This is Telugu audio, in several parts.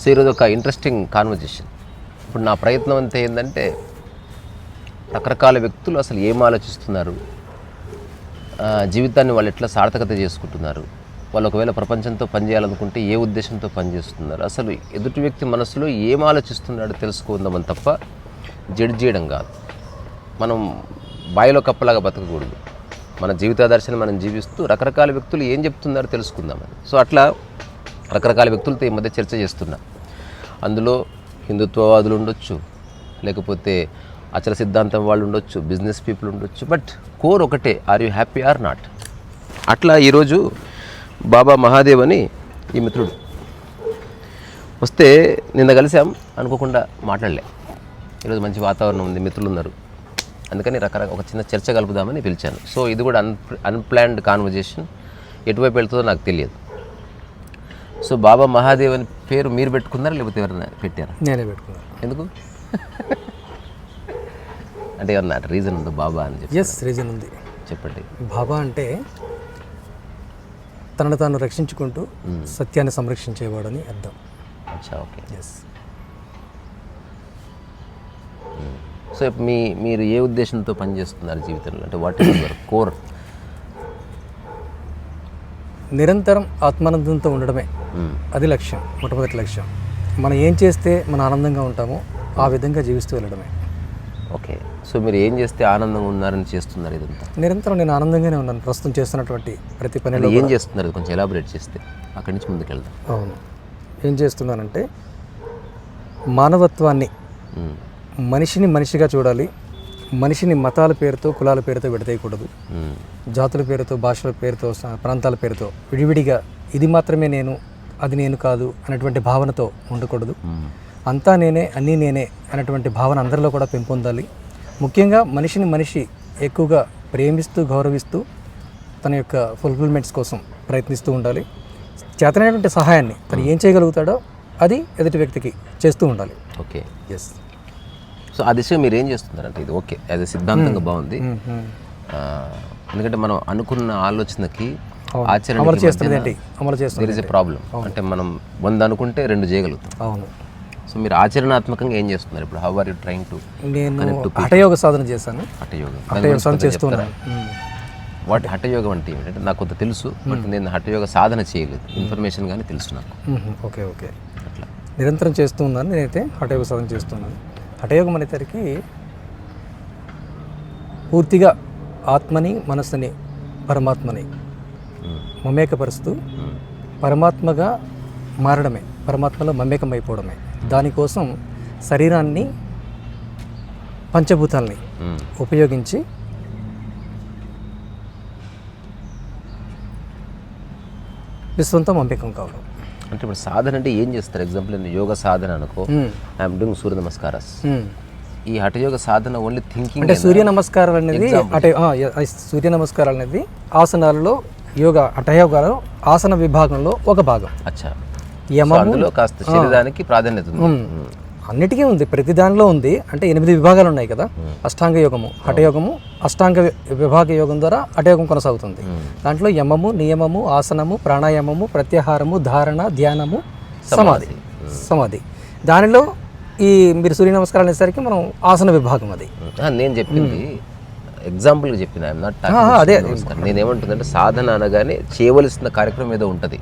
సో ఈరోజు ఒక ఇంట్రెస్టింగ్ కాన్వర్జేషన్ ఇప్పుడు నా ప్రయత్నం అంతా ఏంటంటే రకరకాల వ్యక్తులు అసలు ఏం ఆలోచిస్తున్నారు? జీవితాన్ని వాళ్ళు ఎట్లా సార్థకత చేసుకుంటున్నారు? వాళ్ళు ఒకవేళ ప్రపంచంతో పనిచేయాలనుకుంటే ఏ ఉద్దేశంతో పనిచేస్తున్నారు అసలు ఎదుటి వ్యక్తి మనసులో ఏం ఆలోచిస్తున్నాడో తెలుసుకుందామని తప్ప జడ్జ్ చేయడం కాదు. మనం బాయిలో కప్పలాగా బతకకూడదు. మన జీవితాదర్శని మనం జీవిస్తూ రకరకాల వ్యక్తులు ఏం చెప్తున్నారో తెలుసుకుందామని. సో అట్లా రకరకాల వ్యక్తులతో ఈ మధ్య చర్చ చేస్తున్నా. అందులో హిందుత్వవాదులు ఉండొచ్చు లేకపోతే అచల సిద్ధాంతం వాళ్ళు ఉండొచ్చు బిజినెస్ పీపుల్ ఉండొచ్చు బట్ కోర్ ఒకటే are you happy or not? అట్లా ఈరోజు బాబా మహాదేవ్ అని ఈ మిత్రుడు. వస్తే నిన్న కలిసాం అనుకోకుండా మాట్లాడలే. ఈరోజు మంచి వాతావరణం ఉంది మిత్రులు ఉన్నారు అందుకని రకరకాల ఒక చిన్న చర్చ కలుపుదామని పిలిచాను. సో ఇది కూడా అన్ అన్ప్లాన్డ్ కాన్వర్జేషన్. ఎటువైపు వెళ్తుందో నాకు తెలియదు. సో బాబా మహాదేవ్ అని పేరు మీరు పెట్టుకున్నారా లేకపోతే ఎవరైనా పెట్టారా? నేనే పెట్టుకున్నాను. ఎందుకు? అంటే ఏమన్నా రీజన్ ఉందో బాబా అని చెప్పి? ఎస్ రీజన్ ఉంది. చెప్పండి. బాబా అంటే తనను తాను రక్షించుకుంటూ సత్యాన్ని సంరక్షించేవాడని అర్థం. అచ్చా ఓకే. ఎస్ సో ఇప్పుడు మీ మీరు ఏ ఉద్దేశంతో పనిచేస్తున్నారు జీవితంలో? అంటే వాట్ ఈస్ యువర్ కోర్ నిరంతరం ఆత్మానందంతో ఉండడమే. అది లక్ష్యం మొట్టమొదటి లక్ష్యం. మనం ఏం చేస్తే మనం ఆనందంగా ఉంటామో ఆ విధంగా జీవిస్తూ వెళ్ళడమే. ఓకే. సో మీరు ఏం చేస్తే ఆనందంగా ఉన్నారని చేస్తున్నారు ఇదంతా? నిరంతరం నేను ఆనందంగానే ఉన్నాను. ప్రస్తుతం చేస్తున్నటువంటి ప్రతి పనిలో ఏం చేస్తున్నారు? కొంచెం ఎలాబరేట్ చేస్తే అక్కడి నుంచి ముందుకు వెళ్దాం. అవును. ఏం చేస్తున్నానంటే మానవత్వాన్ని. మనిషిని మనిషిగా చూడాలి మనిషిని మతాల పేరుతో కులాల పేరుతో విడదీయకూడదు మ్మ్. జాతుల పేరుతో భాషల పేరుతో ప్రాంతాల పేరుతో విడివిడిగా ఇది మాత్రమే నేను అది నేను కాదు అనేటువంటి భావనతో ఉండకూడదు. అంతా నేనే అన్నీ నేనే అనేటువంటి భావన అందరిలో కూడా పెంపొందాలి. ముఖ్యంగా మనిషిని మనిషి ఎక్కువగా ప్రేమిస్తూ గౌరవిస్తూ తన యొక్క ఫుల్ఫిల్మెంట్స్ కోసం ప్రయత్నిస్తూ ఉండాలి. చేతనైనటువంటి సహాయాన్ని తను ఏం చేయగలుగుతాడో అది ఎదుటి వ్యక్తికి చేస్తూ ఉండాలి. ఓకే. ఎస్ సో ఆ దిశగా మీరు ఏం చేస్తున్నారంటే ఇది ఓకే అది సిద్ధాంతంగా బాగుంది. ఆ, ఎందుకంటే మనం అనుకున్న ఆలోచనకి ఆచరణ దేర్ ఇస్ ఎ ప్రాబ్లం అంటే మనం వంద అనుకుంటే రెండు చేయగలుగుతాం. అవును. సో మీరు ఆచరణాత్మకంగా ఏం చేస్తున్నారు ఇప్పుడు? How are you trying to నేను హఠయోగ సాధన చేశాను. హఠయోగం. హఠయోగ సాధన చేస్తూ ఉన్నాను మ్మ్. వాటి హఠయోగం అంటే ఏమిటంటే నాకు కొంత తెలుసు బట్ నేను హఠయోగ సాధన చేయలేదు. ఇన్ఫర్మేషన్ కానీ తెలుసు నాకు. Okay okay. అట్లా. నిరంతరం చేస్తూ ఉన్నాను నేనైతే హఠయోగ సాధన చేస్తున్నాను. హఠయోగం అనేసరికి పూర్తిగా ఆత్మని మనస్సుని పరమాత్మని మమేకపరుస్తూ మ్మ్. పరమాత్మగా మారడమే పరమాత్మలో మమేకం అయిపోవడమే దానికోసం శరీరాన్ని పంచభూతాల్ని. ఉపయోగించి విశ్వంతో మమేకం కావడం అంటే ఇప్పుడు సాధన అంటే ఏం చేస్తారు? ఎగ్జాంపుల్ నేను యోగ సాధన అనుకో. I'm doing Surya namaskaras hmm. ఈ హఠయోగ సాధన ఓన్లీ థింకింగ్ అంటే సూర్య నమస్కారాలు అనేది అంటే సూర్య నమస్కారాలు అనేది ఆసనాలలో యోగ హఠయోగాలో ఆసన విభాగంలో ఒక భాగం. అచ్చా. అందులో కాస్త శరీరానికి ప్రాధాన్యత ఉంది. అన్నిటికీ ఉంది. ప్రతి దానిలో ఉంది. అంటే ఎనిమిది విభాగాలు ఉన్నాయి కదా. అష్టాంగ యోగము హఠయోగము అష్టాంగ విభాగ యోగం ద్వారా హఠయోగం కొనసాగుతుంది. దాంట్లో యమము నియమము ఆసనము ప్రాణాయామము ప్రత్యాహారము ధారణ ధ్యానము సమాధి. సమాధి. దానిలో ఈ మీరు సూర్య నమస్కారాలు అనేసరికి మనం ఆసన విభాగం అది. నేను చెప్పింది ఎగ్జాంపుల్గా చెప్పిన. ఐఎమ్ నాట్ అదే, నేను ఏమంటుందంటే సాధన అనగానే చేయవలసిన కార్యక్రమం ఏదో ఉంటుంది.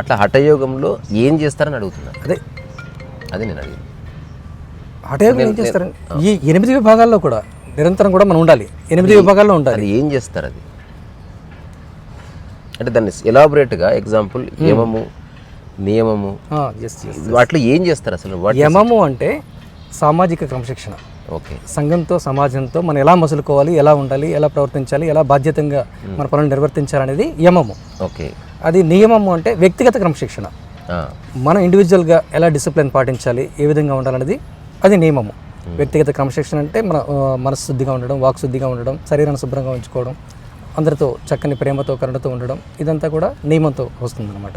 అట్లా హఠయోగంలో ఏం చేస్తారని అడుగుతున్నాను అదే అది నేను హఠయోగం ఏం చేస్తారండి ఈ ఎనిమిది విభాగాల్లో కూడా నిరంతరం కూడా మనం ఉండాలి. ఎనిమిది విభాగాల్లో ఉండాలి. అది ఏం చేస్తారు అది? అంటే దాన్ని ఎలాబొరేట్గా ఎగ్జాంపుల్ యమము నియమము వాటిలో ఏం చేస్తారు అసలు? యమము అంటే సామాజిక క్రమశిక్షణ. ఓకే. సంఘంతో సమాజంతో మనం ఎలా మసులుకోవాలి ఎలా ఉండాలి ఎలా ప్రవర్తించాలి ఎలా బాధ్యతంగా మన పనులు నిర్వర్తించాలనేది యమము. ఓకే. అది నియమము అంటే వ్యక్తిగత క్రమశిక్షణ. మనం ఇండివిజువల్గా ఎలా డిసిప్లిన్ పాటించాలి ఏ విధంగా ఉండాలనేది అది నియమము. వ్యక్తిగత క్రమశిక్షణ అంటే మన మనసు శుద్ధిగా ఉండడం వాక్ శుద్ధిగా ఉండడం శరీరాన్ని శుభ్రంగా ఉంచుకోవడం అందరితో చక్కని ప్రేమతో కరుణతో ఉండడం ఇదంతా కూడా నియమంతో వస్తుందన్నమాట.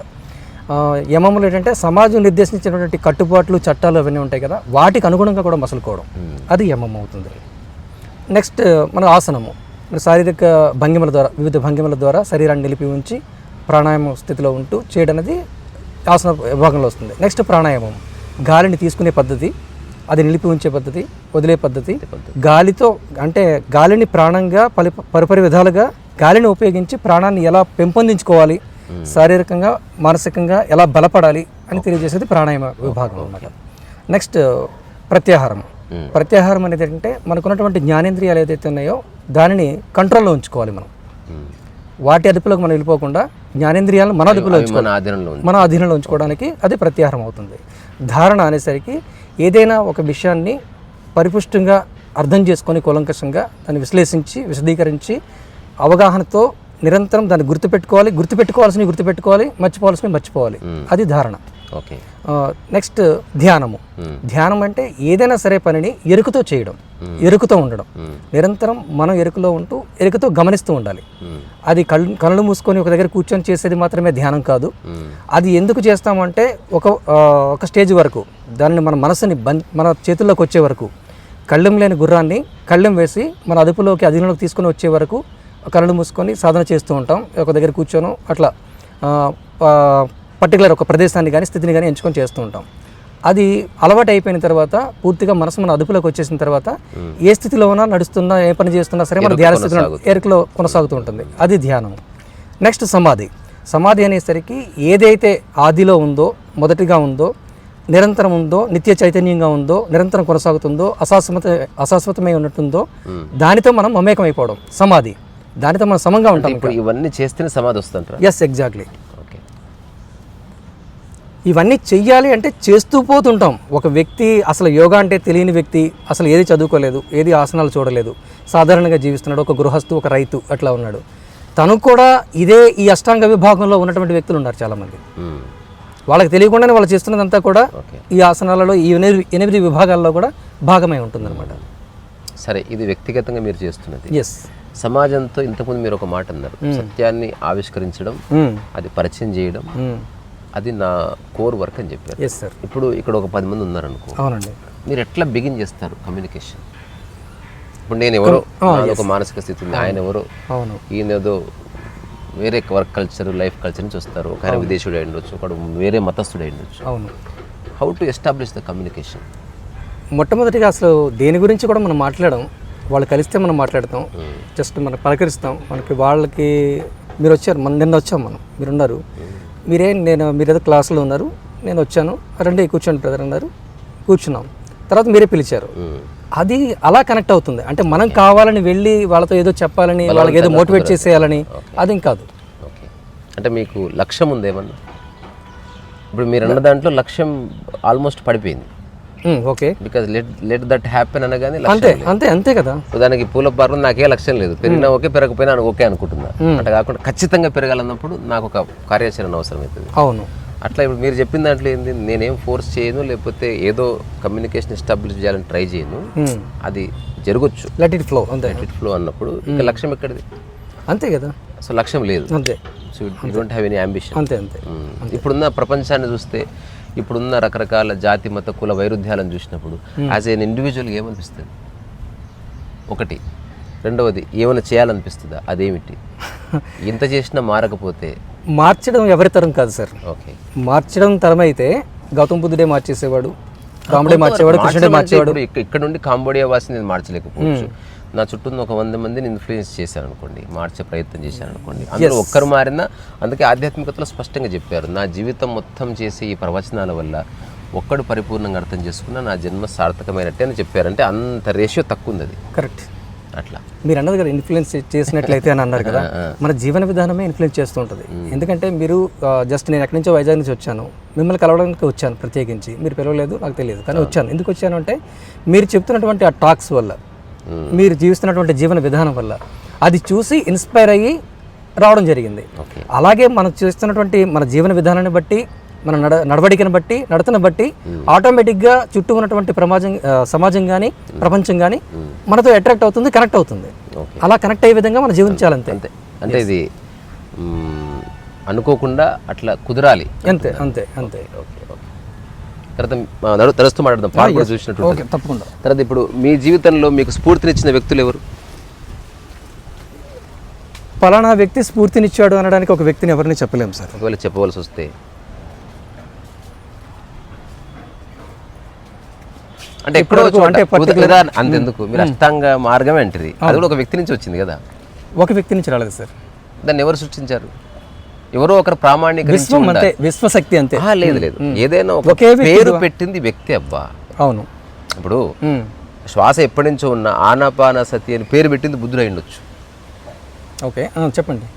యమములు ఏంటంటే సమాజం నిర్దేశించినటువంటి కట్టుబాట్లు చట్టాలు అవన్నీ ఉంటాయి కదా వాటికి అనుగుణంగా కూడా మసులుకోవడం. అది యమం అవుతుంది. నెక్స్ట్ మన ఆసనము. శారీరక భంగిమల ద్వారా వివిధ భంగిమల ద్వారా శరీరాన్ని నిలిపి ఉంచి ప్రాణాయామ స్థితిలో ఉంటూ చేయడం అనేది ఆసన విభాగంలో వస్తుంది. నెక్స్ట్ ప్రాణాయామం. గాలిని తీసుకునే పద్ధతి అది నిలిపి ఉంచే పద్ధతి వదిలే పద్ధతి గాలితో అంటే గాలిని ప్రాణంగా పలి పరిపరి విధాలుగా గాలిని ఉపయోగించి ప్రాణాన్ని ఎలా పెంపొందించుకోవాలి శారీరకంగా మానసికంగా ఎలా బలపడాలి అని తెలియజేసేది ప్రాణాయామ విభాగం అన్నమాట. నెక్స్ట్ ప్రత్యాహారం. ప్రత్యాహారం అనేది ఏంటంటే మనకున్నటువంటి జ్ఞానేంద్రియాలు ఏదైతే ఉన్నాయో దానిని కంట్రోల్లో ఉంచుకోవాలి మనం. వాటి అదుపులోకి మనం వెళ్ళిపోకుండా జ్ఞానేంద్రియాలను మన అదుపులో ఆధీనంలో మన అధీనంలో ఉంచుకోవడానికి అది ప్రత్యాహారం అవుతుంది. ధారణ అనేసరికి ఏదైనా ఒక విషయాన్ని పరిపుష్టంగా అర్థం చేసుకొని కూలంకషంగా దాన్ని విశ్లేషించి విశదీకరించి అవగాహనతో నిరంతరం దాన్ని గుర్తుపెట్టుకోవాలి. గుర్తుపెట్టుకోవాల్సినవి గుర్తుపెట్టుకోవాలి. మర్చిపోవాల్సినవి మర్చిపోవాలి. అది ధారణ. ఓకే. నెక్స్ట్ ధ్యానము. ధ్యానం అంటే ఏదైనా సరే పనిని ఎరుకుతో చేయడం. ఎరుకుతో ఉండడం. నిరంతరం మనం ఎరుకులో ఉంటూ ఎరుకుతో గమనిస్తూ ఉండాలి. అది కళ్ళు కళ్ళు మూసుకొని ఒక దగ్గర కూర్చొని చేసేది మాత్రమే ధ్యానం కాదు. అది ఎందుకు చేస్తామంటే ఒక ఒక స్టేజ్ వరకు దాన్ని మన మనసుని బం మన చేతుల్లోకి వచ్చే వరకు కళ్ళెం లేని గుర్రాన్ని కళ్ళెం వేసి మన అదుపులోకి అధీనంలోకి తీసుకొని వచ్చే వరకు కళ్ళు మూసుకొని సాధన చేస్తూ ఉంటాం. ఒక దగ్గర కూర్చొని అట్లా పర్టికులర్ ఒక ప్రదేశాన్ని కానీ స్థితిని కానీ ఎంచుకొని చేస్తూ ఉంటాం. అది అలవాటు అయిపోయిన తర్వాత పూర్తిగా మనసు మన అదుపులోకి వచ్చేసిన తర్వాత ఏ స్థితిలో ఉన్నా నడుస్తున్నా ఏ పని చేస్తున్నా సరే మన ధ్యాన స్థితిలో ఎరుకలో కొనసాగుతూ ఉంటుంది. అది ధ్యానం. నెక్స్ట్ సమాధి. సమాధి అనేసరికి ఏదైతే ఆదిలో ఉందో మొదటిగా ఉందో నిరంతరం ఉందో నిత్య చైతన్యంగా ఉందో నిరంతరం కొనసాగుతుందో అశాశ్వత అశాశ్వతమై ఉన్నట్టుందో దానితో మనం మమేకం అయిపోవడం సమాధి. దానితో మనం సమంగా ఉంటాం ఇప్పుడు ఇవన్నీ చేస్తేనే సమాధి వస్తుంటారా. ఎస్ ఎగ్జాక్ట్లీ ఇవన్నీ చెయ్యాలి అంటే చేస్తూ పోతుంటాం. ఒక వ్యక్తి అసలు యోగా అంటే తెలియని వ్యక్తి అసలు ఏది చదువుకోలేదు ఏది ఆసనాలు చూడలేదు. సాధారణంగా జీవిస్తున్నాడు ఒక గృహస్థు ఒక రైతు అట్లా ఉన్నాడు. తను కూడా ఇదే ఈ అష్టాంగ విభాగంలో ఉన్నటువంటి వ్యక్తులు ఉన్నారు చాలామంది. వాళ్ళకి తెలియకుండానే వాళ్ళు చేస్తున్నదంతా కూడా ఈ ఆసనాలలో ఈ ఎనిమిది ఎనిమిది విభాగాల్లో కూడా భాగమై ఉంటుందన్నమాట. సరే ఇది వ్యక్తిగతంగా మీరు చేస్తున్నది. ఎస్ సమాజంతో ఇంతకుముందు మీరు ఒక మాట అన్నారు. సత్యాన్ని ఆవిష్కరించడం అది పరిచయం చేయడం అది నా కోర్ వర్క్ అని చెప్పారు. ఎస్ సార్ ఇప్పుడు ఇక్కడ ఒక పది మంది ఉన్నారనుకో. అవునండి. మీరు ఎట్లా బిగిన్ చేస్తారు కమ్యూనికేషన్ ఇప్పుడు నేను ఎవరో నాది ఒక మానసిక స్థితి ఉంది. ఆయన ఎవరో అవును. ఈయన ఏదో వేరే వర్క్ కల్చర్ లైఫ్ కల్చర్ నుంచి వస్తారు. ఒక ఆయన విదేశీయుడు అయి ఉండొచ్చు ఒకడు వేరే మతస్థుడు అయి ఉండొచ్చు. అవును. How to establish the communication మొట్టమొదటిగా అసలు దేని గురించి కూడా మనం మాట్లాడడం వాళ్ళు కలిస్తే మనం మాట్లాడతాం. జస్ట్ మనం పలకరిస్తాం. మనకి వాళ్ళకి మీరు వచ్చారు మన నిన్న వచ్చాం మనం. మీరు ఉన్నారు మీరేం నేను మీరు ఏదో క్లాసులో ఉన్నారు నేను వచ్చాను రండి కూర్చోండి బ్రదర్ అన్నారు కూర్చున్నాం. తర్వాత మీరే పిలిచారు. అది అలా కనెక్ట్ అవుతుంది. అంటే మనం కావాలని వెళ్ళి వాళ్ళతో ఏదో చెప్పాలని వాళ్ళకి ఏదో మోటివేట్ చేసేయాలని అది కాదు. అంటే మీకు లక్ష్యం ఉంది ఏమన్నా ఇప్పుడు మీరు అన్న దాంట్లో లక్ష్యం ఆల్మోస్ట్ పడిపోయింది. Okay because let let that happen అనగానే అంతే అంతే అంతే కదా. దానికి పూల పార్లు నాకే లక్ష్యం లేదు. పెరిగినా ఓకే పెరగకపోయినా ఓకే అనుకుంటున్నా. అట్లా కాకుండా ఖచ్చితంగా పెరగాలన్నప్పుడు నాకు ఒక కార్యాచరణ అవసరం అవుతుంది. అవును. అట్లా ఇప్పుడు మీరు చెప్పిన దాంట్లో ఏంది నేనేం ఫోర్స్ చేయను లేకపోతే ఏదో కమ్యూనికేషన్ ఎస్టాబ్లిష్ చేయాలని ట్రై చేయను. అది జరగచ్చు. లెట్ ఇట్ ఫ్లో అంతే. ఇట్ ఫ్లో అన్నప్పుడు ఇంకా లక్ష్యం ఎక్కడిది? అంతే కదా. సో లక్ష్యం లేదు. అంతే. So you don't have any ambition అంతే అంతే. ఇప్పుడున్న ప్రపంచాన్ని చూస్తే ఇప్పుడున్న రకరకాల జాతి మత కుల వైరుధ్యాలను చూసినప్పుడు యాజ్ ఎన్ ఇండివిజువల్ ఏమనిపిస్తుంది? ఒకటి. రెండవది ఏమైనా చేయాలనిపిస్తుందా? అదేమిటి? ఇంత చేసినా మారకపోతే? మార్చడం ఎవరి తరం కాదు సార్. ఓకే. మార్చడం తరం అయితే గౌతమ్ బుద్ధుడే మార్చేసేవాడు రాముడే మార్చేవాడు కృష్ణుడే మార్చేవాడు. ఇక్కడ- ఇక్కడ నుండి కాంబోడియా వాసిని నేను మార్చలేకపోవచ్చు. నా చుట్టూ ఉన్న ఒక వంద మందిని ఇన్ఫ్లుయెన్స్ చేశాను అనుకోండి మార్చే ప్రయత్నం చేశాను అనుకోండి అందులో ఒక్కరు మారినా అందుకే ఆధ్యాత్మికతలో స్పష్టంగా చెప్పారు నా జీవితం మొత్తం చేసే ఈ ప్రవచనాల వల్ల ఒక్కడు పరిపూర్ణంగా అర్థం చేసుకున్నా నా జన్మ సార్థకమైనట్టే అని చెప్పారు అంటే అంత రేషియో తక్కువ ఉంది అది. కరెక్ట్ అట్లా. మీరు అన్నది కదా ఇన్ఫ్లుయెన్స్ చేసినట్లయితే అని అన్నారు కదా మన జీవన విధానమే ఇన్ఫ్లుయెన్స్ చేస్తూ ఉంటుంది. ఎందుకంటే మీరు జస్ట్ నేను ఎక్కడి నుంచో వైజాగ్ నుంచి వచ్చాను మిమ్మల్ని కలవడానికి వచ్చాను ప్రత్యేకించి మీరు పిలవలేదు నాకు తెలియదు కానీ వచ్చాను. ఎందుకు వచ్చాను అంటే మీరు చెప్తున్నటువంటి ఆ టాక్స్ వల్ల మీరు జీవిస్తున్నటువంటి జీవన విధానం వల్ల. అది చూసి ఇన్స్పైర్ అయ్యి రావడం జరిగింది. అలాగే మనం చేస్తున్నటువంటి మన జీవన విధానాన్ని బట్టి మన నడ నడవడికను బట్టి నడతను బట్టి ఆటోమేటిక్గా చుట్టూ ఉన్నటువంటి ప్రమాజం సమాజం కానీ ప్రపంచం కానీ మనతో అట్రాక్ట్ అవుతుంది కనెక్ట్ అవుతుంది. అలా కనెక్ట్ అయ్యే విధంగా మనం జీవించాలంతే అంతే. అంటే ఇది అనుకోకుండా అట్లా కుదరాలి. అంతే అంతే అంతే. Okay okay. తర్వాత తరస్తూ మాట్లాడదాం. పాట చూసినట్టు తప్పకుండా. తర్వాత ఇప్పుడు మీ జీవితంలో మీకు స్ఫూర్తినిచ్చిన వ్యక్తులు ఎవరు? పలానా వ్యక్తి స్ఫూర్తినిచ్చాడు అనడానికి ఒక వ్యక్తిని ఎవరిని చెప్పలేము సార్. ఒకవేళ చెప్పవలసి వస్తే. అంటే ఎప్పుడో అంటే కదా అంతెందుకు? మీరు అష్టాంగ మార్గమే అంటది. అది కూడా ఒక వ్యక్తి నుంచి వచ్చింది కదా. ఒక వ్యక్తి నుంచి రాలేదు సార్. దాన్ని ఎవరు సృష్టించారు? ఎవరో ఒకరు. అంతే విశ్వశక్తి అంతే. లేదు లేదు. ఏదైనా ఒక పేరు పెట్టింది వ్యక్తి అబ్బా అవును. ఇప్పుడు. శ్వాస ఎప్పటి నుంచో ఉన్న ఆనాపాన సతి అని పేరు పెట్టింది బుద్ధుడు అయి ఉండొచ్చు. ఓకే చెప్పండి.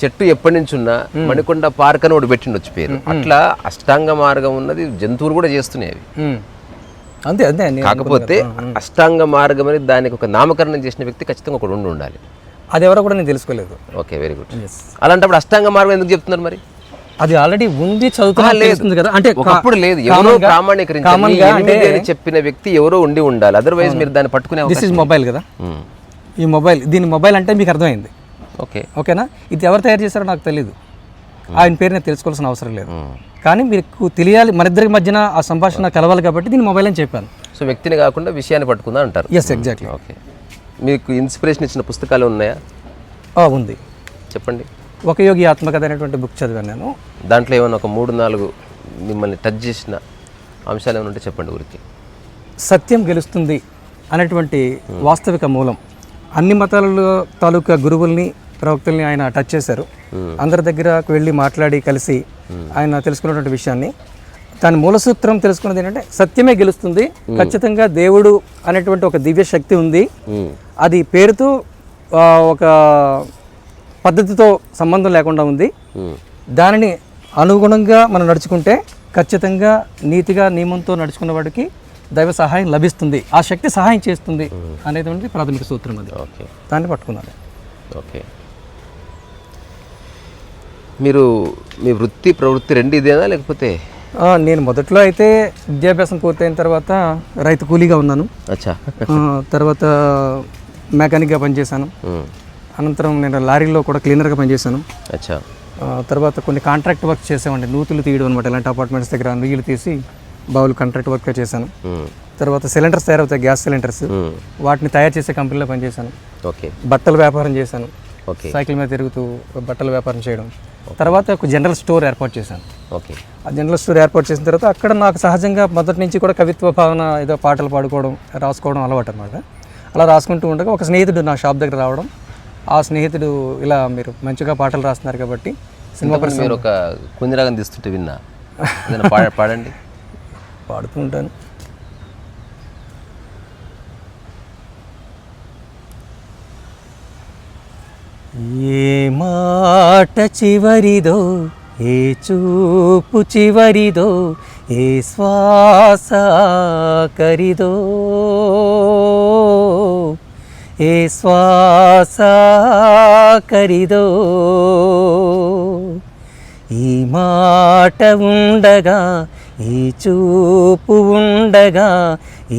చెట్టు ఎప్పటి నుంచి ఉన్నా మణికొండ పార్క్ అని ఒకటి పెట్టిండొచ్చు పేరు. అట్లా అష్టాంగ మార్గం ఉన్నది జంతువులు కూడా చేస్తున్నాయి. అంతే అంతే. కాకపోతే అష్టాంగ మార్గం అని దానికి ఒక నామకరణం చేసిన వ్యక్తి ఖచ్చితంగా ఒకడు ఉండి ఉండాలి. అది ఎవరో కూడా నేను తెలుసుకోలేదు. ఓకే వెరీ గుడ్ అలాంటప్పుడు అష్టాంగ మార్గం ఎందుకు చెప్తున్నారు మరి? అది ఆల్రెడీ ఉంది. తెలుస్తుంది కదా. అంటే ఒకప్పుడు లేదు. ఎవరో అని చెప్పిన వ్యక్తి ఎవరో ఉండి ఉండాలి. అదర్వైజ్ మీరు దాన్ని పట్టుకునే దిస్ ఇస్ మొబైల్ కదా. ఈ మొబైల్ దీని మొబైల్ అంటే మీకు అర్థమైంది. ఓకే. ఓకేనా? ఇది ఎవరు తయారు చేశారో నాకు తెలియదు ఆయన పేరు నేను తెలుసుకోవాల్సిన అవసరం లేదు. కానీ మీకు తెలియాలి మన ఇద్దరి మధ్యన ఆ సంభాషణ కలవాలి కాబట్టి దీని మొబైల్ అని చెప్పాను. సో వ్యక్తిని కాకుండా విషయాన్ని పట్టుకుందా అంటారు. Yes exactly okay. మీకు ఇన్స్పిరేషన్ ఇచ్చిన పుస్తకాలు ఉన్నాయా? ఉంది. చెప్పండి. ఒక యోగి ఆత్మకథ అనేటువంటి బుక్ చదివాను నేను. దాంట్లో ఏమైనా ఒక మూడు నాలుగు మిమ్మల్ని టచ్ చేసిన అంశాలు ఏమైనా ఉంటే చెప్పండి ఊరికి. సత్యం గెలుస్తుంది అనేటువంటి వాస్తవిక మూలం. అన్ని మతాలలో తాలూకా గురువుల్ని ప్రవక్తల్ని ఆయన టచ్ చేశారు. అందరి దగ్గరకు వెళ్ళి మాట్లాడి కలిసి ఆయన తెలుసుకున్నటువంటి విషయాన్ని దాని మూల సూత్రం తెలుసుకున్నది ఏంటంటే సత్యమే గెలుస్తుంది. ఖచ్చితంగా దేవుడు అనేటువంటి ఒక దివ్య శక్తి ఉంది. అది పేరుతో ఒక పద్ధతితో సంబంధం లేకుండా ఉంది. దానిని అనుగుణంగా మనం నడుచుకుంటే ఖచ్చితంగా నీతిగా నియమంతో నడుచుకున్న వాడికి దైవ సహాయం లభిస్తుంది. ఆ శక్తి సహాయం చేస్తుంది అనేటువంటి ప్రాథమిక సూత్రం అది. ఓకే. దాన్ని పట్టుకున్నాను. ఓకే. మీరు మీ వృత్తి ప్రవృత్తి రెండు ఇదేనా లేకపోతే నేను మొదట్లో అయితే విద్యాభ్యాసం పూర్తయిన తర్వాత రైతు కూలీగా ఉన్నాను. తర్వాత మెకానిక్గా పనిచేశాను. అనంతరం నేను లారీలో కూడా క్లీనర్గా పనిచేశాను. తర్వాత కొన్ని కాంట్రాక్ట్ వర్క్ చేసామండి నూతులు తీయడం అనమాట ఇలాంటి అపార్ట్మెంట్స్ దగ్గర నుయ్యలు తీసి బావులు కాంట్రాక్ట్ వర్క్గా చేశాను. తర్వాత సిలిండర్స్ తయారవుతాయి గ్యాస్ సిలిండర్స్. వాటిని తయారు చేసే కంపెనీలో పనిచేశాను. ఓకే. బట్టల వ్యాపారం చేశాను. ఓకే. సైకిల్ మీద తిరుగుతూ బట్టల వ్యాపారం చేయడం. తర్వాత ఒక జనరల్ స్టోర్ ఏర్పాటు చేశాను. ఓకే ఆ జనరల్ స్టోర్ ఏర్పాటు చేసిన తర్వాత అక్కడ నాకు సహజంగా మొదటి నుంచి కూడా కవిత్వ భావన ఏదో పాటలు పాడుకోవడం రాసుకోవడం అలవాటు అనమాట అలా రాసుకుంటూ ఉండగా ఒక స్నేహితుడు నా షాప్ దగ్గర రావడం ఆ స్నేహితుడు ఇలా మీరు మంచిగా పాటలు రాస్తున్నారు కాబట్టి సినిమా మీరు ఒక కుంజరాగం తీస్తుంటే విన్నా. పాడండి. పాడుతూ ఏ మాట చివరిదో ఏ చూపు చివరిదో ఏ శ్వాస కరిదో ఏ శ్వాస కరిదో ఈ మాట ఉండగా ఈ చూపు ఉండగా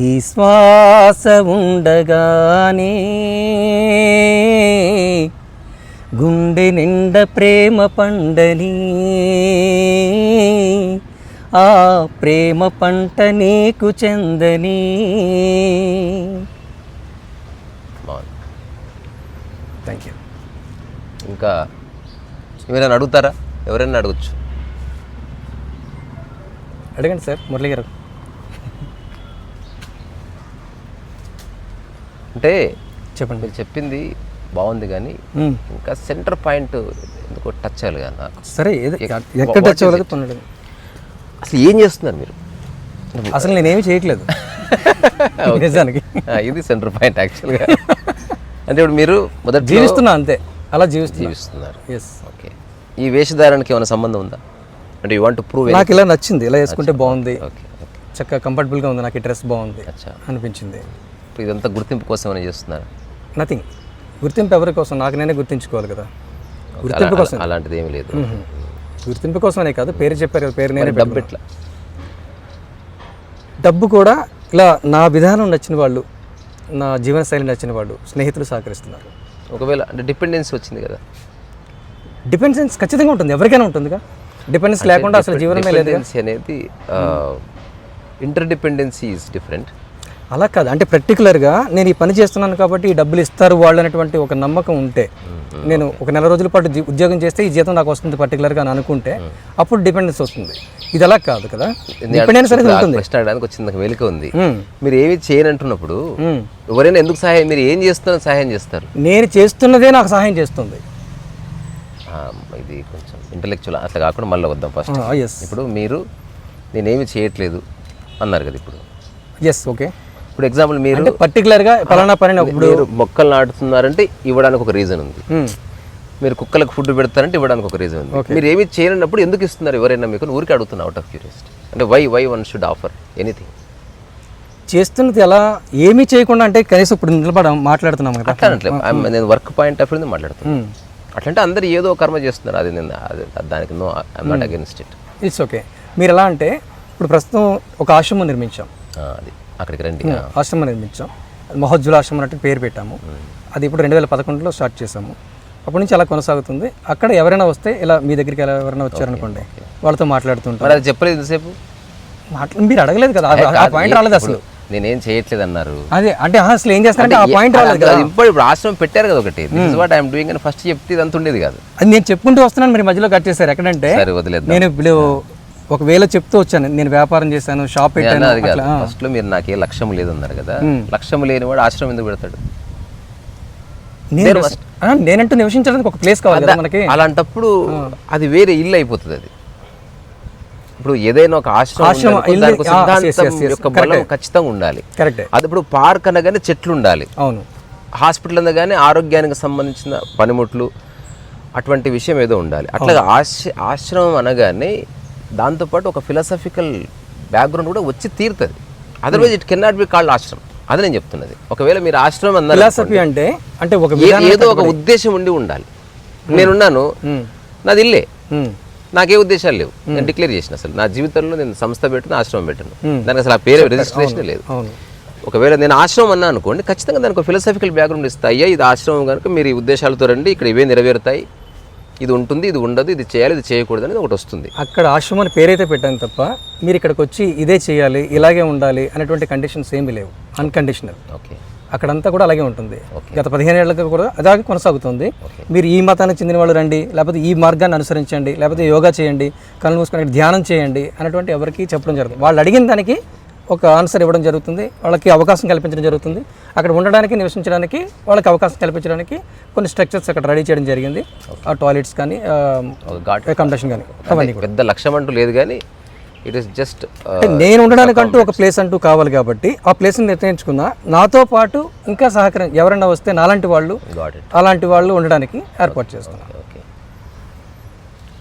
ఈ శ్వాస ఉండగానే గుండె నిండ ప్రేమ పండని. ఆ ప్రేమ పంట నీకు చెందని. థ్యాంక్ యూ ఇంకా ఎవరైనా అడుగుతారా? ఎవరైనా అడగచ్చు. అడగండి సార్ మురళి గారు. అంటే చెప్పండి. మీరు చెప్పింది బాగుంది కానీ. ఇంకా సెంటర్ పాయింట్ ఎందుకో టచ్ అవ్వాలి కదా నాకు. సరే ఎక్కడ టచ్ అవ్వలేదు అసలు ఏం చేస్తున్నారు మీరు? అసలు నేనేమి చేయట్లేదు. నిజానికి. ఇది సెంటర్ పాయింట్ యాక్చువల్గా అంటే ఇప్పుడు మీరు మొదటి జీవిస్తున్నా అంతే. అలా జీవిస్తున్నా. జీవిస్తున్నారు. Yes okay. ఈ వేషధారణకి ఏమైనా సంబంధం ఉందా? అంటే యూ వాంట్ టు ప్రూవ్ నాకు ఇలా నచ్చింది. ఇలా వేసుకుంటే బాగుంది. ఓకే చక్కగా కంఫర్టబుల్గా ఉంది. నాకు ఈ డ్రెస్ బాగుంది అనిపించింది. ఇదంతా గుర్తింపు కోసం ఏమైనా చేస్తున్నారు? నథింగ్ గుర్తింపు ఎవరి కోసం? నాకు నేనే గుర్తించుకోవాలి కదా. గుర్తింపు కోసం. అలాంటిది ఏమీ లేదు. గుర్తింపు కోసమనే కాదు పేరు చెప్పారు కదా, పేరు నేనే డబ్బు ఎట్లా? డబ్బు కూడా ఇలా నా విధానం నచ్చిన వాళ్ళు నా జీవన శైలి నచ్చిన వాళ్ళు స్నేహితులు సహకరిస్తున్నారు. ఒకవేళ అంటే డిపెండెన్సీ వచ్చింది కదా. డిపెండెన్స్ ఖచ్చితంగా ఉంటుంది ఎవరికైనా ఉంటుందిగా. డిపెండెన్స్ లేకుండా అసలు జీవనమే లేదు అనేది ఇంటర్ డిపెండెన్సీ ఈజ్ డిఫరెంట్ అలా కాదు. అంటే పర్టికులర్గా నేను ఈ పని చేస్తున్నాను కాబట్టి ఈ డబ్బులు ఇస్తారు వాళ్ళు అనేటువంటి ఒక నమ్మకం ఉంటే నేను ఒక నెల రోజుల పాటు ఉద్యోగం చేస్తే ఈ జీతం నాకు వస్తుంది పర్టికులర్గా అని అనుకుంటే అప్పుడు డిపెండెన్స్ వస్తుంది. ఇది అలా కాదు కదా? డిపెండెన్స్ అనేది ఉంటుంది. ప్రశ్న అడగడానికి వచ్చింది వెనుక ఉంది. మీరు ఏమి చేయనంటున్నప్పుడు. ఎవరైనా ఎందుకు సహాయం మీరు ఏం చేస్తున్నా సహాయం చేస్తారు? నేను చేస్తున్నదే నాకు సహాయం చేస్తుంది. ఇది కొంచెం ఇంటలెక్చువల్ అట్లా కాకుండా మళ్ళీ వద్దాం ఫస్ట్ ఇప్పుడు మీరు నేనేమి చేయట్లేదు అన్నారు కదా ఇప్పుడు. ఎస్ ఓకే ఇప్పుడు ఎగ్జాంపుల్ మీరు అంటే పర్టికులర్గా పలానా పని ఇప్పుడు మీరు మొక్కలు నాటుతున్నారంటే ఇవ్వడానికి ఒక రీజన్ ఉంది. మీరు కుక్కలకు ఫుడ్ పెడతారంటే ఇవ్వడానికి ఒక రీజన్ ఉంది. మీరు ఏమి చేయనప్పుడు ఎందుకు ఇస్తున్నారు ఎవరైనా మీకు ఊరికి అడుగుతున్నా అవుట్ ఆఫ్ క్యూరియాసిటీ అంటే why why one should offer anything చేస్తున్నది ఎలా ఏమీ చేయకుండా అంటే కనీసం ఇప్పుడు నిలబడ మాట్లాడుతున్నాం అట్లా నేను వర్క్ పాయింట్ ఆఫ్ వ్యూ మాట్లాడుతున్నాను. అట్లంటే అందరు ఏదో కర్మ చేస్తున్నారు. అది నేను అది దానికి no I'm not against it it's okay మీరు ఎలా అంటే ఇప్పుడు ప్రస్తుతం ఒక ఆశ్రమం నిర్మించాం. అది. అక్కడికి రండి. ఆశ్రమం నిర్మించాం. మహోజ్వల ఆశ్రమం అన్నట్టు పేరు పెట్టాము. అది ఇప్పుడు రెండు వేల పదకొండులో స్టార్ట్ చేసాము అప్పటి నుంచి అలా కొనసాగుతుంది. అక్కడ ఎవరైనా వస్తే ఇలా మీ దగ్గరికి ఎలా ఎవరైనా వచ్చారనుకోండి వాళ్ళతో మాట్లాడుతుంటారు. అది చెప్పలేదు ఇంతసేపు? మాట్లా మీరు అడగలేదు కదా ఆ- పాయింట్ రాలేదు అసలు. నేనేం చేయట్లేదు అన్నారు. అదే అంటే అసలు ఏం చేస్తారంటే ఆ పాయింట్ రాలేదు కదా. ఇప్పుడు ఇప్పుడు ఆశ్రమం పెట్టారు కదా ఒకటి. దిస్ వాట్ ఐఎమ్ డూయింగ్ అని ఫస్ట్ చెప్తే ఇదంతా ఉండేది కాదు. అది నేను చెప్పుకుంటూ వస్తున్నాను మరి మధ్యలో కట్ చేశారు. ఎక్కడంటే నేను ఇప్పుడు ఒకవేళ చెప్తూ వచ్చాను నేను వ్యాపారం చేశాను షాప్ పెట్టాను ఫస్ట్లో మీరు నాకే లక్ష్యం లేదన్నారు కదా లక్ష్యం లేని వాడు ఆశ్రమం ఎందుకు పెడతాడు? నేనంటూ నివసించడానికి ఒక ప్లేస్ కావాలి మనకి. అలాంటప్పుడు అది వేరే ఇల్లు అయిపోతుంది అది. ఇప్పుడు ఏదైనా ఒక ఆశ్రమం. యొక్క బలం ఖచ్చితంగా ఉండాలి. కరెక్టే అది ఇప్పుడు పార్క్ అనగానే చెట్లు ఉండాలి. అవును. హాస్పిటల్ అనగానే ఆరోగ్యానికి సంబంధించిన పనిముట్లు అటువంటి విషయం ఏదో ఉండాలి. అట్లాగా ఆశ ఆశ్రమం అనగానే దాంతోపాటు ఒక ఫిలాసఫికల్ బ్యాక్గ్రౌండ్ కూడా వచ్చి తీరుతుంది. Otherwise it can not be called ఆశ్రమం అది నేను చెప్తున్నది. ఒకవేళ మీరు ఆశ్రమం అన్నారు ఫిలాసఫీ అంటే అంటే ఒక ఏదో ఒక ఉద్దేశం ఉండి ఉండాలి. నేనున్నాను ఉమ్, నాది ఇల్లే. ఉమ్, నాకే ఉద్దేశాలు లేవు. నేను డిక్లేర్ చేసిన అసలు. నా జీవితంలో నేను సంస్థ పెట్టిన ఆశ్రమం పెట్టను. దానికి అసలు ఆ పేరు రిజిస్ట్రేషన్ లేదు. ఒకవేళ నేను ఆశ్రమం అన్నా అనుకోండి ఖచ్చితంగా దానికి ఫిలాసఫికల్ బ్యాక్గ్రౌండ్ ఇస్తా అయ్యా ఇది ఆశ్రమం కనుక మీరు ఈ ఉద్దేశాలతో రండి ఇక్కడ ఇవే నెరవేరుతాయి. ఇది ఉంటుంది ఇది ఉండదు ఇది చేయాలి ఇది చేయకూడదు అనేది ఒకటి వస్తుంది. అక్కడ ఆశ్రమం అని పేరైతే పెట్టాను తప్ప మీరు ఇక్కడికి వచ్చి ఇదే చేయాలి ఇలాగే ఉండాలి అనేటువంటి కండిషన్స్ ఏమీ లేవు. Unconditional okay. అక్కడంతా కూడా అలాగే ఉంటుంది. గత పదిహేను ఏళ్ళకి కూడా అలాగే కొనసాగుతుంది. మీరు ఈ మతానికి చెందిన వాళ్ళు రండి లేకపోతే ఈ మార్గాన్ని అనుసరించండి లేకపోతే యోగా చేయండి కళ్ళు మూసుకొని ధ్యానం చేయండి అనేటువంటి ఎవరికి చెప్పడం జరుగుతుంది వాళ్ళు అడిగిన దానికి ఒక ఆన్సర్ ఇవ్వడం జరుగుతుంది. వాళ్ళకి అవకాశం కల్పించడం జరుగుతుంది. అక్కడ ఉండడానికి నివసించడానికి వాళ్ళకి అవకాశం కల్పించడానికి కొన్ని స్ట్రక్చర్స్ అక్కడ రెడీ చేయడం జరిగింది. ఆ టాయిలెట్స్ కానీ అకామిడేషన్ కానీ అంటే పెద్ద లక్ష్యం అంటూ లేదు కానీ ఇట్ ఈస్ జస్ట్ నేను ఉండడానికి అంటూ ఒక ప్లేస్ అంటూ కావాలి కాబట్టి ఆ ప్లేస్ని నిర్ణయించుకున్నా నాతో పాటు ఇంకా సహకరం ఎవరైనా వస్తే నాలాంటి వాళ్ళు గాట్ ఇట్ అలాంటి వాళ్ళు ఉండడానికి ఏర్పాటు చేస్తున్నాం. ఓకే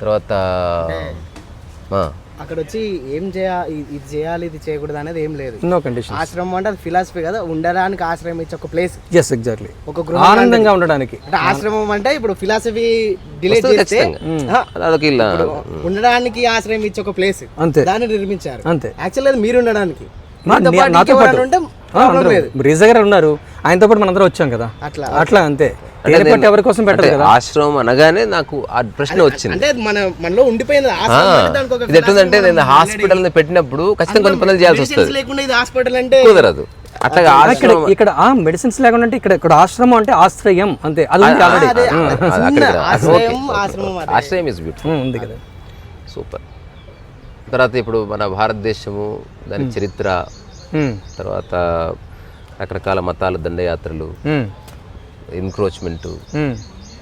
తర్వాత ఆ, అక్కడ వచ్చి ఏం చేయ ఇ- ఇది చేయాలి ఇది చేయకూడదు అనేది ఏం లేదు. నో కండిషన్ ఆశ్రమం అంటే అది ఫిలాసఫీ కదా ఉండడానికి ఆశ్రమం ఇచ్చే ఒక ప్లేస్ ఎస్ ఎగ్జాక్ట్లీ ఒక గృహం ఆనందంగా ఉండడానికి. అంటే ఆశ్రమం అంటే ఇప్పుడు ఫిలాసఫీ డిలీట్ చేస్తే ఆ, అదొక ఇల్లు. ఉండడానికి ఆశ్రయం ఇచ్చే ఒక ప్లేస్ అంతే. దాన్ని నిర్మించారు. అంతే. యాక్చువల్ అది మీరు ఉండడానికి. నాతో పాటు. లేదు. రీజా గారు ఉన్నారు. ఆయనతో పాటు మనందరం వచ్చాం కదా. అట్లా. అట్లా అంతే. పట్టు ఎవరి కోసం పెట్టదు కదా? ఆశ్రమం అనగానే నాకు ఆ ప్రశ్న వచ్చింది. అంటే మన మనలో ఉండిపోయింది ఇది ఎట్లుందంటే నేను హాస్పిటల్ పెట్టినప్పుడు ఖచ్చితంగా కొన్ని పనులు చేయాల్సి వస్తుంది. లేకుండా ఇది హాస్పిటల్ అంటే కుదరదు. అట్లాగా ఇక్కడ ఆశ్రమం ఇక్కడ ఆ మెడిసిన్స్ లేకుండా అంటే ఇక్కడ ఇక్కడ ఆశ్రమం అంటే ఆశ్రయం అంతే. అది ఉంది ఆల్రెడీ. ఆశ్రయం, ఇస్ బ్యూటిఫుల్ ఉంది కదా. సూపర్. తర్వాత ఇప్పుడు మన భారతదేశము దాని చరిత్ర తర్వాత రకరకాల మతాల దండయాత్రలు ఎన్క్రోచ్మెంట్ ఉమ్.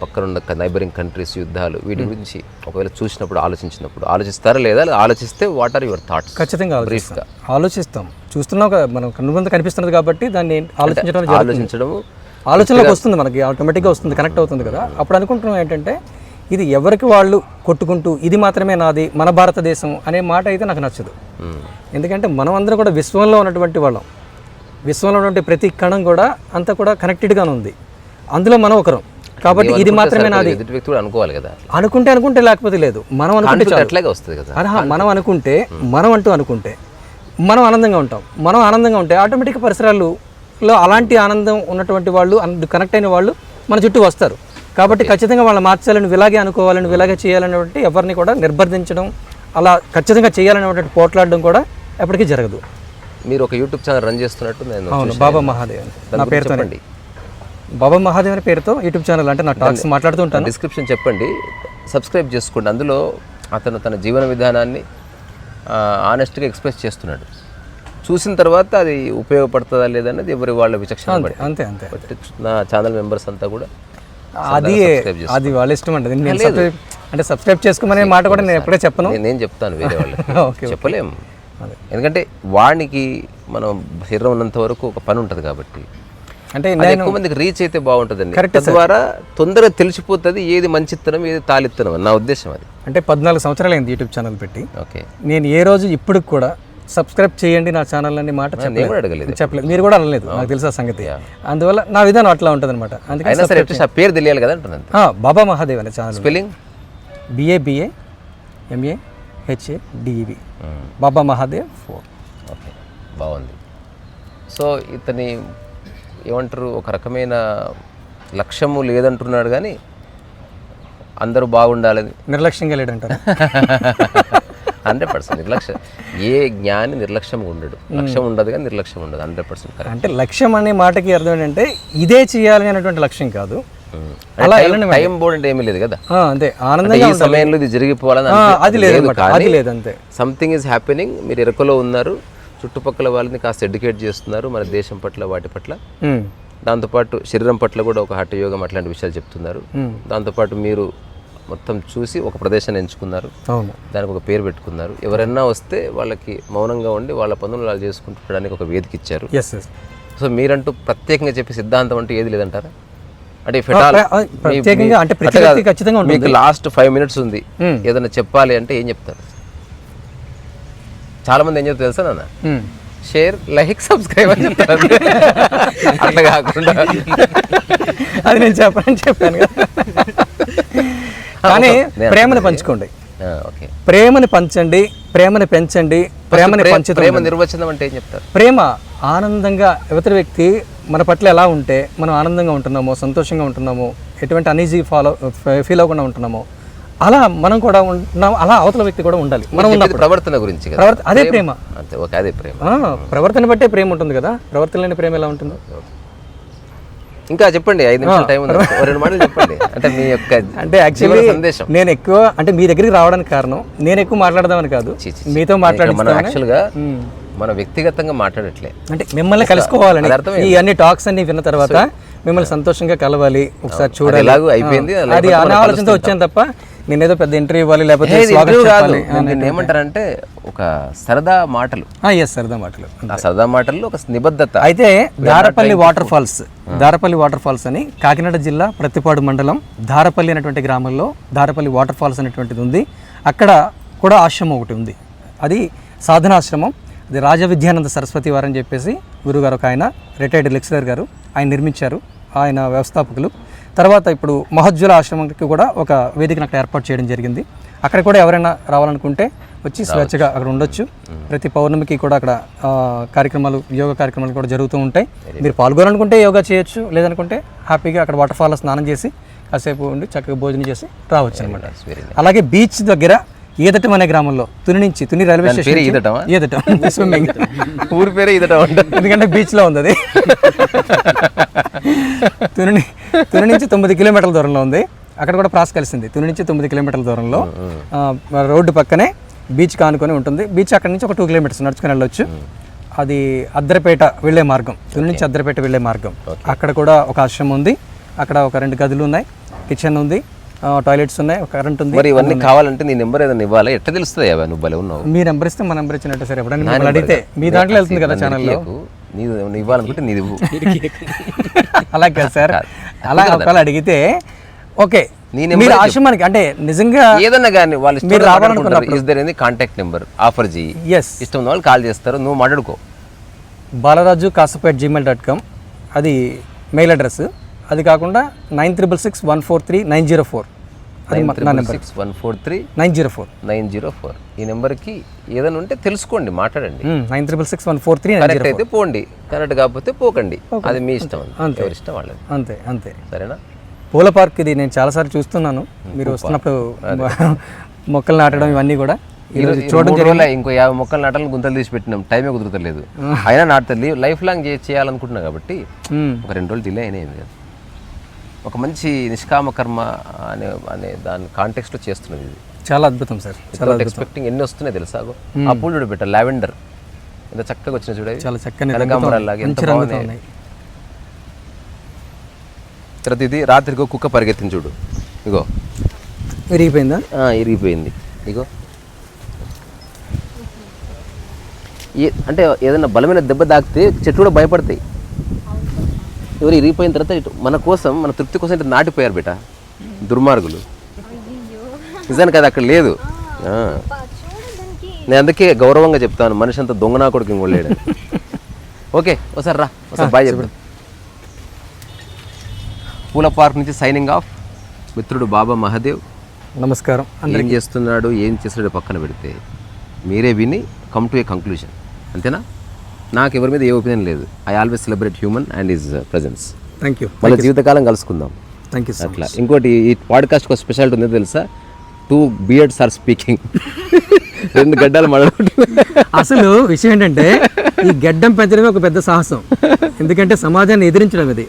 పక్కనున్న నైబరింగ్ కంట్రీస్ యుద్ధాలు వీటి గురించి ఒకవేళ చూసినప్పుడు ఆలోచించినప్పుడు ఆలోచిస్తారా లేదా? ఆలోచిస్తే వాట్ ఆర్ యువర్ థాట్స్ ఖచ్చితంగా బ్రీఫ్గా ఆలోచిస్తాం. చూస్తున్నాం మనం ముందు కనిపిస్తున్నది కాబట్టి దాన్ని ఆలోచించడం. ఆలోచించడము ఆలోచనలోకి వస్తుంది మనకి ఆటోమేటిక్గా వస్తుంది కనెక్ట్ అవుతుంది కదా. అప్పుడు అనుకుంటున్నాం ఏంటంటే ఇది ఎవరికి వాళ్ళు కొట్టుకుంటూ ఇది మాత్రమే నాది మన భారతదేశం అనే మాట అయితే నాకు నచ్చదు. మ్మ్. ఎందుకంటే మనం అందరం కూడా విశ్వంలో ఉన్నటువంటి వాళ్ళం. విశ్వంలో ఉన్నటువంటి ప్రతి కణం కూడా అంతా కూడా కనెక్టెడ్గానే ఉంది. అందులో మనం ఒకరం. కాబట్టి ఇది మాత్రమే నాది. ఎదుటి వ్యక్తి కూడా అనుకోవాలి కదా. అనుకుంటే అనుకుంటే లేకపోతే లేదు. మనం అనుకుంటే అట్లాగే వస్తుంది కదా. మనం అనుకుంటే మనం అంటూ అనుకుంటే మనం ఆనందంగా ఉంటాం. మనం ఆనందంగా ఉంటే ఆటోమేటిక్గా పరిసరాల్లో అలాంటి ఆనందం ఉన్నటువంటి వాళ్ళు కనెక్ట్ అయిన వాళ్ళు మన చుట్టూ వస్తారు. కాబట్టి ఖచ్చితంగా వాళ్ళని మార్చాలని ఇలాగే అనుకోవాలని ఇలాగే చేయాలనేటువంటి ఎవరిని కూడా నిర్బంధించడం అలా ఖచ్చితంగా చేయాలనేటువంటి పోట్లాడడం కూడా ఎప్పటికీ జరగదు. మీరు ఒక యూట్యూబ్ ఛానల్ రన్ చేస్తున్నట్టు నేను. బాబా మహాదేవ్. నా పేరుతోనే. చెప్పండి. బాబా మహాదేవ్ అనే పేరుతో యూట్యూబ్ ఛానల్ అంటే నా టాక్స్ మాట్లాడుతూ ఉంటాను డిస్క్రిప్షన్ చెప్పండి. సబ్స్క్రైబ్ చేసుకోండి. అందులో అతను తన జీవన విధానాన్ని ఆనెస్ట్గా ఎక్స్ప్రెస్ చేస్తున్నాడు. చూసిన తర్వాత అది ఉపయోగపడుతుందా లేదన్నది ఎవరి వాళ్ళ విచక్షణ అంతే అంతే నా ఛానల్ మెంబర్స్ అంతా కూడా అది అది వాళ్ళ ఇష్టం అండి. అంటే సబ్స్క్రైబ్ చేసుకోమనే మాట కూడా నేను ఎప్పుడే చెప్పను. నేను- చెప్తాను వేరే వాళ్ళకి. ఓకే చెప్పలేం. ఎందుకంటే వానికి మనం శరీరం ఉన్నంత వరకు ఒక పని ఉంటుంది కాబట్టి. అంటే ఎక్కువ మందికి రీచ్ అయితే బాగుంటుందండి. తద్వారా తొందరగా తెలిసిపోతుంది ఏది మంచిత్తనం ఏది తాలిత్తనం నా ఉద్దేశం అది. అంటే పద్నాలుగు సంవత్సరాలు అయింది యూట్యూబ్ ఛానల్ పెట్టి. ఓకే. నేను ఏ రోజు ఇప్పుడు కూడా సబ్స్క్రైబ్ చేయండి నా ఛానల్ అని మాట చెప్పలేదు. అడగలేదు. చెప్పలేదు. మీరు కూడా అనలేదు నాకు తెలుసు సంగతి. అందువల్ల నా విధానం అట్లా ఉంటుంది అనమాట అందుకని పేరు తెలియాలి కదా బాబా మహాదేవ్ అనే channel spelling BA BA MA HA DEV Baba Mahadev four okay బాగుంది. సో ఇతని ఏమంటారు ఒక రకమైన లక్ష్యము లేదంటున్నాడు కానీ అందరూ బాగుండాలని నిర్లక్ష్యంగా లేడంటారు. హండ్రెడ్ పర్సెంట్ నిర్లక్ష్యం. ఏ జ్ఞాని నిర్లక్ష్యం ఉండడు. లక్ష్యం ఉండదు కానీ నిర్లక్ష్యం ఉండదు. హండ్రెడ్ పర్సెంట్ అంటే లక్ష్యం అనే మాటకి అర్థం ఏంటంటే ఇదే చేయాలి అనేటువంటి లక్ష్యం కాదు. అలా టైం బోర్డ్ అంటే ఏమీ లేదు కదా? అంతే. అంటే ఆనందంగా ఈ సమయంలో ఇది జరిగిపోవాలని అది లేదన్నమాట అది లేదు అంతే. సంథింగ్ ఈజ్ హ్యాపెనింగ్ మీరు ఎరుకలో ఉన్నారు చుట్టుపక్కల వాళ్ళని కాస్త ఎడ్యుకేట్ చేస్తున్నారు మన దేశం పట్ల వాటి పట్ల. దాంతోపాటు శరీరం పట్ల కూడా ఒక హఠ యోగం అట్లాంటి విషయాలు చెప్తున్నారు. దాంతోపాటు మీరు మొత్తం చూసి ఒక ప్రదేశాన్ని ఎంచుకున్నారు. దానికి ఒక పేరు పెట్టుకున్నారు. ఎవరైనా వస్తే వాళ్ళకి మౌనంగా ఉండి వాళ్ళ పనులు వాళ్ళు చేసుకుంటుండడానికి ఒక వేదిక ఇచ్చారు. సో మీరంటూ ప్రత్యేకంగా చెప్పే సిద్ధాంతం అంటే ఏది లేదంటారా? అంటే ఫెటాల్ మీకు లాస్ట్ ఫైవ్ మినిట్స్ ఉంది. ఏదైనా చెప్పాలి అంటే ఏం చెప్తారు? చాలా మంది ఏం చెప్తారు తెలుసా నాన్న. షేర్ లైక్ సబ్స్క్రైబ్ అని చెప్తారు. అట్లా కాకుండా. అది నేను చెప్పాను కదా. కానీ ప్రేమని పంచుకోండి. ప్రేమని పంచండి ప్రేమని పెంచండి ప్రేమని ప్రే- పంచుతూ ప్రేమ నిర్వచనం అంటే ఏం చెప్తారు? ప్రేమ ఆనందంగా అవతలి వ్యక్తి మన పట్ల ఎలా ఉంటే మనం ఆనందంగా ఉంటున్నామో సంతోషంగా ఉంటున్నామో ఎటువంటి అనీజీ ఫాలో ఫీల్ అవ్వకుండా ఉంటున్నామో అలా మనం కూడా ఉన్నాం అలా అవతల వ్యక్తి కూడా ఉండాలి. మనం ప్రవర్తన గురించి అదే ప్రేమ. అంతే ఓకే అదే ప్రేమ. ప్రవర్తన బట్టే ప్రేమ ఉంటుంది కదా. ప్రవర్తన లేని ప్రేమ ఎలా ఉంటుంది? ఇంకా చెప్పండి ఐదు నిమిషాలు టైం ఉంది. రెండు మాటలు చెప్పండి. అంటే మీ యొక్క అంటే యాక్చువల్లీ సందేశం. నేను ఎక్కువ అంటే మీ దగ్గరికి రావడానికి కారణం నేను ఎక్కువ మాట్లాడదామని కాదు. మీతో ఇక్కడ మనం యాక్చువల్గా మనం వ్యక్తిగతంగా మాట్లాడట్లే. అంటే మిమ్మల్ని కలుసుకోవాలని. అర్థమైంది. ఈ అన్ని టాక్స్ అన్ని విన్న తర్వాత మిమ్మల్ని సంతోషంగా కలవాలి. ఒకసారి చూడాలి. ఎలాగో అయిపోయింది అది అనాలోచనతో వచ్చాను తప్ప నేను ఏదో పెద్ద ఇంటర్వ్యూ ఇవ్వాలి లేకపోతే ఏమంటారంటే ఒక సరదా మాటలు. ఎస్ సరదా మాటలు. ఆ సరదా మాటల్లో ఒక నిబద్ధత. అయితే Darapalli water falls Darapalli water falls అని కాకినాడ జిల్లా ప్రతిపాడు మండలం దారపల్లి అనేటువంటి గ్రామంలో దారపల్లి వాటర్ ఫాల్స్ అనేటువంటిది ఉంది. అక్కడ కూడా ఆశ్రమం ఒకటి ఉంది. అది సాధనాశ్రమం. అది రాజ విద్యానంద సరస్వతి వారు అని చెప్పేసి గురుగారు ఒక ఆయన రిటైర్డ్ లెక్చరర్ గారు ఆయన నిర్మించారు. ఆయన వ్యవస్థాపకులు. తర్వాత ఇప్పుడు మహజ్జుల ఆశ్రమంకి కూడా ఒక వేదికను అక్కడ ఏర్పాటు చేయడం జరిగింది. అక్కడ కూడా ఎవరైనా రావాలనుకుంటే వచ్చి స్వేచ్ఛగా అక్కడ ఉండొచ్చు. ప్రతి పౌర్ణమికి కూడా అక్కడ కార్యక్రమాలు యోగా కార్యక్రమాలు కూడా జరుగుతూ ఉంటాయి. మీరు పాల్గొనాలనుకుంటే యోగా చేయొచ్చు లేదనుకుంటే హ్యాపీగా అక్కడ వాటర్ ఫాల్లో స్నానం చేసి కాసేపు ఉండి చక్కగా భోజనం చేసి రావచ్చు అనమాట అలాగే బీచ్ దగ్గర ఈదటం అనే గ్రామంలో తుని నుంచి తుని రైల్వే స్టేషన్? ఈదటం స్విమ్మింగ్ ఊరి పేరే ఇదట ఉంటుంది ఎందుకంటే బీచ్లో ఉంది అది తుని తుని నుంచి తొమ్మిది కిలోమీటర్ల దూరంలో ఉంది. అక్కడ కూడా ప్రాస్ కలిసింది. తుని నుంచి తొమ్మిది కిలోమీటర్ల దూరంలో. రోడ్డు పక్కనే బీచ్ కానుకొని ఉంటుంది. బీచ్ అక్కడ నుంచి ఒక టూ కిలోమీటర్స్ నడుచుకుని వెళ్ళొచ్చు. అది అద్దరపేట వెళ్ళే మార్గం. తుని నుంచి అద్దరపేట వెళ్ళే మార్గం. అక్కడ కూడా ఒక ఆశ్రమం ఉంది. అక్కడ ఒక రెండు గదులు ఉన్నాయి. కిచెన్ ఉంది. టాయిలెట్స్ ఉన్నాయి కరెంట్ ఉంది. మరి ఇవన్నీ కావాలంటే నీ నెంబర్ ఏదైనా ఇవ్వాలి. ఎట్లా తెలుస్తుంది అవా నువ్వు భలే ఉన్నావు? మీ నెంబర్ ఇస్తే మా నెంబర్ ఇచ్చినట్టు సరే ఎప్పుడైనా మిమ్మల్ని అడిగితే మీ దాంట్లో వెళ్తుంది కదా ఛానల్లో. నీది నువ్వు ఇవ్వాలనుకుంటే నీది ఇవ్వు. అలా కాదు సార్. అలా ఒకవేళ అడిగితే ఓకే. మీరు ఆశ్రమానికి అంటే నిజంగా ఏదన్నా కానీ వాళ్ళు మీరు రావాలనుకున్నప్పుడు- ఇస్ దర్ ఏంది కాంటాక్ట్ నెంబర్ ఆఫర్ చేయి. ఎస్ ఇష్టం వాళ్ళు కాల్ చేస్తారు. నువ్వు మాట్లాడుకో. Balaraju Kasapet Gmail dot com అది మెయిల్ అడ్రస్ అది కాకుండా nine triple six one four three nine zero four. Six one four three nine zero four. Nine zero four. ఈ నెంబర్కి ఏదైనా ఉంటే తెలుసుకోండి మాట్లాడండి. Nine triple six one four three correct అయితే పోండి కరెక్ట్ కాకపోతే పోకండి. అది మీ ఇష్టం. అంతే. ఎవరి ఇష్టం వాళ్ళది. అంతే అంతే. సరేనా? పూల పార్క్ ఇది నేను చాలాసార్లు చూస్తున్నాను. మీరు వస్తున్నప్పుడు మొక్కలు నాటడం ఇవన్నీ కూడా. ఈరోజు చూడడం రోజులే ఇంకో యాభై మొక్కలు నాటాలని గుంతలు తీసి పెట్టినాం. టైమే కుదరతలేదు అయినా నాటుతుంది లైఫ్ లాంగ్ చే- చేయాలనుకుంటున్నా కాబట్టి. ఒక రెండు రోజులు డిలే అయినాయి. కదా ఒక మంచి నిష్కామ కర్మ అనే అనే దాని కాంటెక్స్ట్లో చేస్తున్నది ఇది. చాలా అద్భుతం సార్. చాలా ఎక్స్పెక్టింగ్ ఎన్ని వస్తున్నాయి తెలుసా. ఆ పూలు చూడ బెటర్ లావెండర్. ఎంత చక్కగా వచ్చిన చూడ చాలా చక్కని కనకాంబరాలాగా ఎంత బాగున్నాయి. తర్వాత ఇది రాత్రికి కుక్క పరిగెత్తింది చూడు. ఇగో. విరిగిపోయిందా? ఆ, ఇరిగిపోయింది ఇగో. అంటే ఏదైనా బలమైన దెబ్బ తాకితే చెట్లు కూడా భయపడతాయి. ఎవరు ఇరిగిపోయిన తర్వాత ఇటు మన కోసం మన తృప్తి కోసం ఇటు నాటిపోయారు బేట దుర్మార్గులు. నిజానికి అది అక్కడ లేదు. ఆ. నేను అందుకే గౌరవంగా చెప్తాను మనిషి అంత దొంగ నా కొడుకు ఇంకోలేడు ఓకే ఒకసారి రా ఒకసారి బాయ్ చెప్తాను పూల పార్క్ నుంచి సైనింగ్ ఆఫ్ మిత్రుడు బాబా మహాదేవ్. నమస్కారం. ఏం చేస్తున్నాడు ఏం చేస్తున్నాడు పక్కన పెడితే మీరే విని కమ్ టు ఏ కంక్లూజన్ అంతేనా? నాకు ఎవరి మీద ఏ ఒపీనియన్ లేదు. I always celebrate human and is presence thank you మళ్ళీ జీవితకాలం కలుసుకుందాం. థ్యాంక్ యూ అట్లా. ఇంకోటి ఈ పాడ్కాస్ట్ ఒక స్పెషాలిటీ ఉంది తెలుసా? టూ బియర్డ్స్ ఆర్ స్పీకింగ్ రెండు గడ్డలు మాట్లాడుకుంటున్నాయి అసలు విషయం ఏంటంటే ఈ గడ్డం పెంచడమే ఒక పెద్ద సాహసం. ఎందుకంటే సమాజాన్ని ఎదిరించడం ఇది.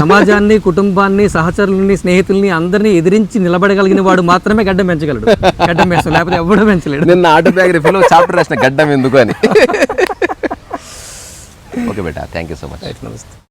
సమాజాన్ని కుటుంబాన్ని సహచరులని స్నేహితుల్ని అందరినీ ఎదిరించి నిలబడగలిగిన వాడు మాత్రమే గడ్డం పెంచగలడు. గడ్డం పెంచడం లేకపోతే ఎవడూ పెంచలేడు. నిన్న ఆటోబయోగ్రఫీలో చాప్టర్ రాసిన గడ్డం ఎందుకు అని. ఓకే బేటా థ్యాంక్ యూ సో మచ్ నమస్తే